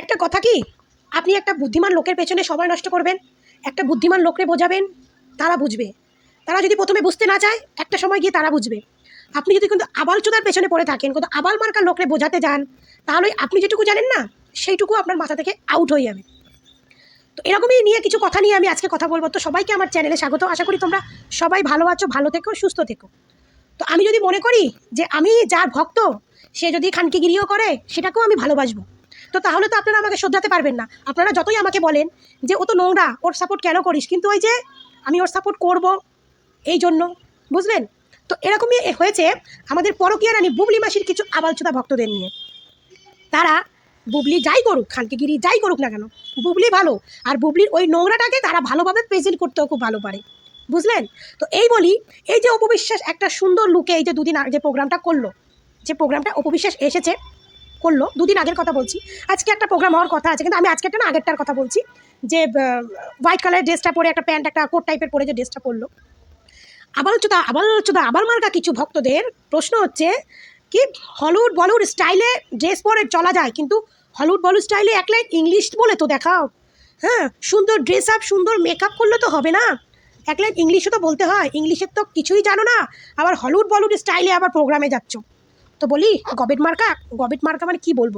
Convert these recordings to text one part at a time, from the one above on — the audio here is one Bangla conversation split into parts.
একটা কথা কি? আপনি একটা বুদ্ধিমান লোকের পেছনে সময় নষ্ট করবেন। একটা বুদ্ধিমান লোককে বোঝাবেন, তারা বুঝবে। তারা যদি প্রথমে বুঝতে না চায়, একটা সময় গিয়ে তারা বুঝবে। আপনি যদি কিন্তু আবাল চোদার পেছনে পড়ে থাকেন, কিন্তু আবাল মার্কার লোককে বোঝাতে যান, তাহলে আপনি যেটুকু জানেন না, সেইটুকু আপনার মাথা থেকে আউট হয়ে যাবে। তো এরকমই নিয়ে কিছু কথা নিয়ে আমি আজকে কথা বলব। তো সবাইকে আমার চ্যানেলে স্বাগত। আশা করি তোমরা সবাই ভালো আছো, ভালো থেকো, সুস্থ থেকো। তো আমি যদি মনে করি যে আমি যার ভক্ত, সে যদি খানকিগিরিও করে, সেটাকেও আমি ভালোবাসবো। তো তাহলে তো আপনারা আমাকে শোধাতে পারবেন না। আপনারা যতই আমাকে বলেন যে, ও তো নোংরা, ওর সাপোর্ট কেন করিস? কিন্তু ওই যে, আমি ওর সাপোর্ট করব এই জন্য। বুঝলেন? তো এরকমই হয়েছে আমাদের পরকীয়া রানী বুবলি মাসির কিছু আবালচোদা ভক্তদের নিয়ে। তারা বুবলি যাই করুক, খানকিগিরি যাই করুক না কেন, বুবলি ভালো। আর বুবলির ওই নোংরাটাকে তারা ভালোভাবে প্রেজেন্ট করতেও খুব ভালো পারে। বুঝলেন? তো এই বলি, এই যে অপবিশ্বাস একটা সুন্দর লুকে এই যে দুদিন আগে যে প্রোগ্রামটা করল, যে প্রোগ্রামটা অপবিশ্বাস এসেছে করল, দুদিন আগের কথা বলছি। আজকে একটা প্রোগ্রাম হওয়ার কথা আছে, কিন্তু আমি আজকে একটা না আগেরটার কথা বলছি। যে হোয়াইট কালারের ড্রেসটা পরে একটা প্যান্ট একটা কোট টাইপের পরে যে ড্রেসটা পরলো। আবালোচনা আবালোচনা আবার মার্কা কিছু ভক্তদের প্রশ্ন হচ্ছে কি হলিউড বলিউড স্টাইলে ড্রেস পরে চলা যায়, কিন্তু হলিউড বলিউড স্টাইলে এক লাইন ইংলিশ বলে তো দেখাও। হ্যাঁ সুন্দর ড্রেস আপ সুন্দর মেকআপ করলে তো হবে না। এক লাইন ইংলিশও তো বলতে হয় ইংলিশের তো কিছুই জানো না। আবার হলিউড বলিউড স্টাইলে আবার প্রোগ্রামে যাচ্ছ। তো বলি, গবেট মার্কা গবেট মার্কা মানে কি বলব?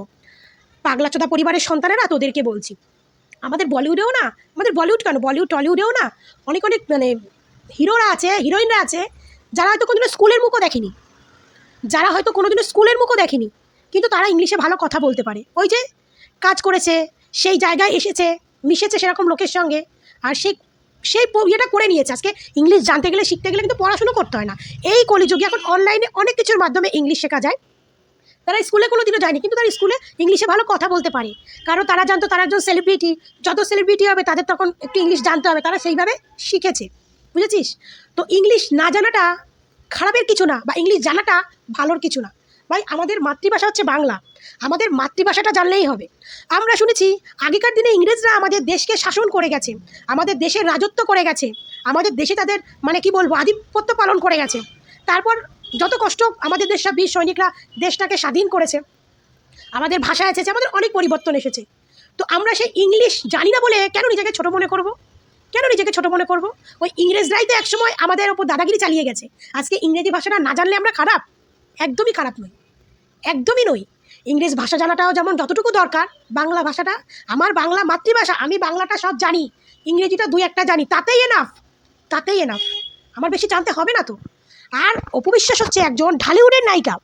পাগলা চোদা পরিবারের সন্তানেরা তোদেরকে বলছি। আমাদের বলিউডেও না, আমাদের বলিউড কেন? বলিউড, টলিউডেও না, অনেক অনেক মানে হিরোরা আছে, হিরোইনরা আছে, যারা হয়তো কোনোদিনও স্কুলের মুখও দেখেনি। যারা হয়তো কোনোদিনও স্কুলের মুখও দেখেনি, কিন্তু তারা ইংলিশে ভালো কথা বলতে পারে। ওই যে, কাজ করেছে, সেই জায়গায় এসেছে, মিশেছে সেরকম লোকের সঙ্গে, আর সেই সেই ইয়েটা করে নিয়েছে। আজকে ইংলিশ জানতে গেলে, শিখতে গেলে কিন্তু পড়াশুনো করতে হয় না। এই কলিযুগে এখন অনলাইনে অনেক কিছুর মাধ্যমে ইংলিশ শেখা যায়। তারা স্কুলে কোনো দিনও যায়নি, কিন্তু তারা স্কুলে ইংলিশে ভালো কথা বলতে পারে। কারণ তারা জানতো তারা একজন সেলিব্রিটি যত সেলিব্রিটি হবে তাদের তখন একটু ইংলিশ জানতে হবে, তারা সেইভাবে শিখেছে। বুঝেছিস? তো ইংলিশ না জানাটা খারাপের কিছু না, বা ইংলিশ জানাটা ভালোর কিছু না। ভাই, আমাদের মাতৃভাষা হচ্ছে বাংলা। আমাদের মাতৃভাষাটা জানলেই হবে। আমরা শুনেছি, আগেকার দিনে ইংরেজরা আমাদের দেশকে শাসন করে গেছে, আমাদের দেশের রাজত্ব করে গেছে, আমাদের দেশে তাদের মানে কি বলব, আধিপত্য পালন করে গেছে। তারপর যত কষ্ট আমাদের দেশটা বীর সৈনিকরা দেশটাকে স্বাধীন করেছে, আমাদের ভাষা এসেছে, আমাদের অনেক পরিবর্তন এসেছে। তো আমরা সেই ইংলিশ জানি না বলে কেন নিজেকে ছোট মনে করব? কেন নিজেকে ছোট মনে করব? ওই ইংরেজরাই তো একসময় আমাদের ওপর দাদাগিরি চালিয়ে গেছে। আজকে ইংরেজি ভাষাটা না জানলে আমরা খারাপ? একদমই খারাপ নই। একদমই নই। ইংরেজ ভাষা জানাটাও যেমন যতটুকু দরকার, বাংলা ভাষাটা, আমার বাংলা মাতৃভাষা, আমি বাংলাটা সব জানি, ইংরেজিটা দুই একটা জানি, তাতেই এনাফ তাতেই এনাফ আমার বেশি জানতে হবে না তো। আর অপবিশ্বাস হচ্ছে একজন ঢালিউডের নায়িকা।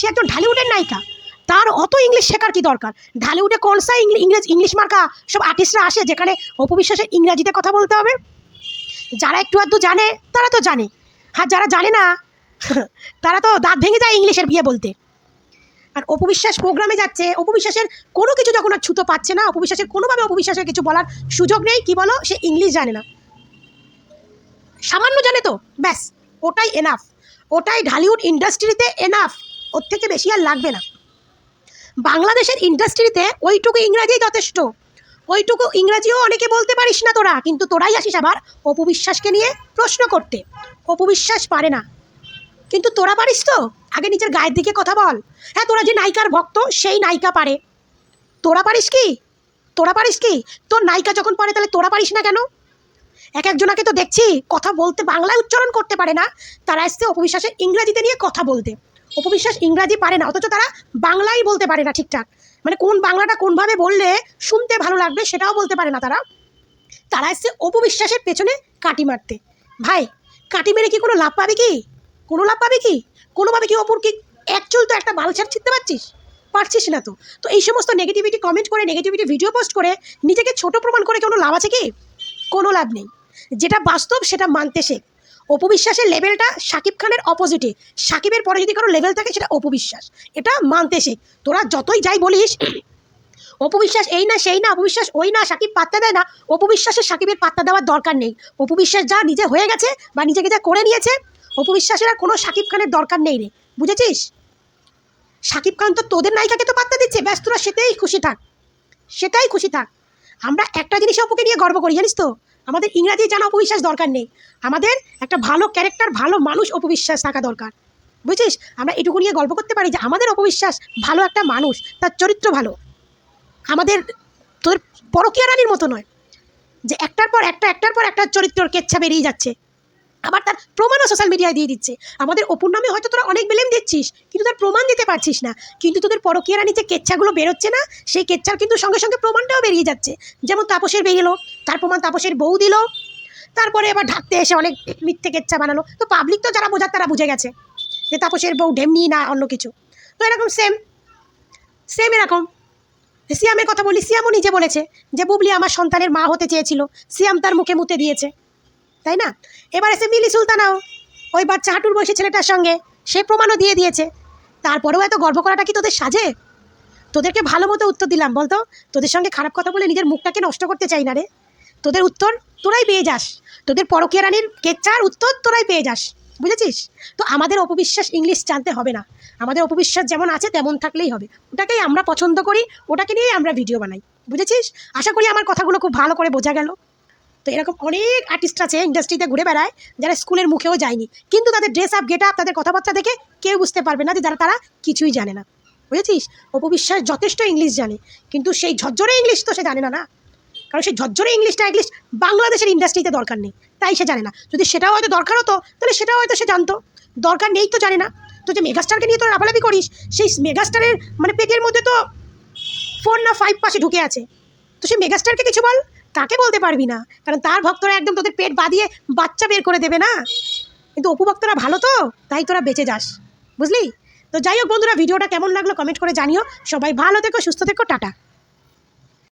সে একজন ঢালিউডের নায়িকা। তার অত ইংলিশ শেখার কি দরকার? ঢালিউডে কোন সা ইংলি- ইংরেজ, ইংলিশ মার্কা সব আর্টিস্টরা আসে যেখানে অপবিশ্বাসের ইংরাজিতে কথা বলতে হবে? যারা একটু আধটু জানে, তারা তো জানে। আর যারা জানে না তারা তো দাঁত ভেঙে যায় ইংলিশের বিয়ে বলতে। আর অপবিশ্বাস প্রোগ্রামে যাচ্ছে, অপবিশ্বাসের কোনো কিছু যখন আর ছুতো পাচ্ছে না, অপবিশ্বাসের কোনোভাবে অপবিশ্বাসের কিছু বলার সুযোগ নেই, কি বলো? সে ইংলিশ জানে না। সামান্য জানে তো, ব্যাস, ওটাই এনাফ ওটাই ঢালিউড ইন্ডাস্ট্রিতে এনাফ ওর থেকে বেশি আর লাগবে না। বাংলাদেশের ইন্ডাস্ট্রিতে ওইটুকু ইংরাজি যথেষ্ট। ওইটুকু ইংরাজিও অনেকে বলতে পারিস না তোরা, কিন্তু তোরাই আসিস আবার অপবিশ্বাসকে নিয়ে প্রশ্ন করতে। অপবিশ্বাস পারে না। কিন্তু তোরা পারিস তো? আগে নিজের গায়ের দিকে কথা বল। হ্যাঁ তোরা যে নায়িকার ভক্ত, সেই নায়িকা পারে। তোরা পারিস কি? তোরা পারিস কি? তোর নায়িকা যখন পারে, তাহলে তোরা পারিস না কেন? এক একজনাকে তো দেখছি কথা বলতে, বাংলায় উচ্চারণ করতে পারে না। তারা এসছে অপবিশ্বাসে ইংরাজিতে নিয়ে কথা বলতে। অপবিশ্বাস ইংরাজি পারে না, অথচ তারা বাংলাই বলতে পারে না ঠিকঠাক। মানে কোন বাংলাটা কোনভাবে বললে শুনতে ভালো লাগবে সেটাও বলতে পারে না তারা। তারা এসছে অপবিশ্বাসের পেছনে কাটি মারতে। ভাই, কাটি মেরে কি কোনো লাভ পাবে কি? কোনো লাভ পাবে কি? কোনোভাবে কি অপর কি অ্যাকচুয়াল তো একটা বালছার ছিটতে পারছিস? পারছিস না তো। তো এই সমস্ত নেগেটিভিটি কমেন্ট করে নেগেটিভিটি ভিডিও পোস্ট করে নিজেকে ছোট প্রমাণ করে কোনো লাভ আছে কি? কোনো লাভ নেই। যেটা বাস্তব সেটা মানতে শেখ। অপবিশ্বাসের লেভেলটা সাকিব খানের অপোজিটে সাকিবের পরে যদি কারও লেভেল থাকে, সেটা অপবিশ্বাস। এটা মানতে শেখ। তোরা যতই যাই বলিস, অপবিশ্বাস এই না, সেই না, অপবিশ্বাস ওই না, সাকিব পাত্তা দেয় না। অপবিশ্বাসের সাকিবের পাত্তা দেওয়ার দরকার নেই। অপবিশ্বাস যা নিজে হয়ে গেছে বা নিজেকে যা করে নিয়েছে অপবিশ্বাসের আর কোনো সাকিব খানের দরকার নেই রে, বুঝেছিস? সাকিব খান তো তোদের নায়িকাকে তো পাত্তা দিচ্ছে, ব্যস্ত তোরা সেটাই খুশি থাক, সেটাই খুশি থাক। আমরা একটা জিনিস অপুকে নিয়ে গর্ব করি, জানিস তো? আমাদের ইংরাজি জানা অপবিশ্বাস দরকার নেই, আমাদের একটা ভালো ক্যারেক্টার, ভালো মানুষ অপবিশ্বাস থাকা দরকার, বুঝছিস? আমরা এটুকু নিয়ে গল্প করতে পারি যে আমাদের অপবিশ্বাস ভালো একটা মানুষ, তার চরিত্র ভালো, আমাদের তোদের পরকীয়া রানীর মতো নয়, যে একটার পর একটা, একটার পর একটা চরিত্রর কেচ্ছা বেরিয়ে যাচ্ছে। আবার তার প্রমাণও সোশ্যাল মিডিয়ায় দিয়ে দিচ্ছে। আমাদের অপুর নামে হয়তো তোরা অনেক বেলেম দিচ্ছিস, কিন্তু তার প্রমাণ দিতে পারছিস না। কিন্তু তোদের পরকীয়া নিচে কেচ্ছাগুলো বেরোচ্ছে না, সেই কেচ্ছার কিন্তু সঙ্গে সঙ্গে প্রমাণটাও বেরিয়ে যাচ্ছে। যেমন তাপসের বেরিয়েলো তার প্রমাণ তাপসের বউ দিল, তারপরে এবার ঢাকতে এসে অনেক মিথ্যে কেচ্ছা বানালো। তো পাবলিক তো যারা বোঝার তারা বুঝে গেছে যে তাপসের বউ ঢেমনি না অন্য কিছু। তো এরকম সেম সেম এরকম। সিয়ামের কথা বলি, সিয়ামও নিজে বলেছে যে, বুবলি আমার সন্তানের মা হতে চেয়েছিল। সিয়াম তার মুখে মুতে দিয়েছে। তাই না? এবার এসে মিলি সুলতানাও। ওই বাচ্চা হাঁটুর বসে ছেলেটার সঙ্গে সে প্রমাণও দিয়ে দিয়েছে। তারপরেও এত গর্ব করাটা কি তোদের সাজে? তোদেরকে ভালো মতো উত্তর দিলাম, বলতো? তোদের সঙ্গে খারাপ কথা বলে নিজের মুখটাকে নষ্ট করতে চাই না রে। তোদের উত্তর তোরাই পেয়ে যাস। তোদের পরকীয়া রানীর কেচ্চার উত্তর তোরাই পেয়ে যাস। বুঝেছিস? তো আমাদের অপবিশ্বাস ইংলিশ জানতে হবে না। আমাদের অপবিশ্বাস যেমন আছে তেমন থাকলেই হবে। ওটাকেই আমরা পছন্দ করি, ওটাকে নিয়েই আমরা ভিডিও বানাই। বুঝেছিস? আশা করি আমার কথাগুলো খুব ভালো করে বোঝা গেল। তো এরকম অনেক আর্টিস্ট আছে ইন্ডাস্ট্রিতে ঘুরে বেড়ায়, যারা স্কুলের মুখেও যায়নি। কিন্তু তাদের ড্রেস আপ গেট আপ তাদের কথাবার্তা দেখে কেউ বুঝতে পারবে না যে যারা তারা কিছুই জানে না। বুঝেছিস? অপবিশ্বাস যথেষ্ট ইংলিশ জানে, কিন্তু সেই ঝরঝরে ইংলিশ তো সে জানে না না। কারণ সেই ঝরঝরে ইংলিশটা অ্যাটলিস্ট বাংলাদেশের ইন্ডাস্ট্রিতে দরকার নেই, তাই সে জানে না। যদি সেটাও হয়তো দরকার হতো, তাহলে সেটাও হয়তো সে জানতো। দরকার নেই তো জানে না। তো যে মেগাস্টারকে নিয়ে তোর লাফালাফি করিস, সেই মেগাস্টারের মানে পেটের মধ্যে তো ফোর না ফাইভ পাশে ঢুকে আছে। তো সেই মেগাস্টারকে কিছু বল তাকে বলতে পারবি না? কারণ তার ভক্তরা একদম তোদের পেট বাঁধিয়ে বাচ্চা বের করে দেবে না। কিন্তু অপু ভক্তরা ভালো তো, তাই তোরা বেঁচে যাস। বুঝলি? তো যাই হোক বন্ধুরা, ভিডিওটা কেমন লাগল কমেন্ট করে জানিও। সবাই ভালো থেকো, সুস্থ থেকো, টাটা।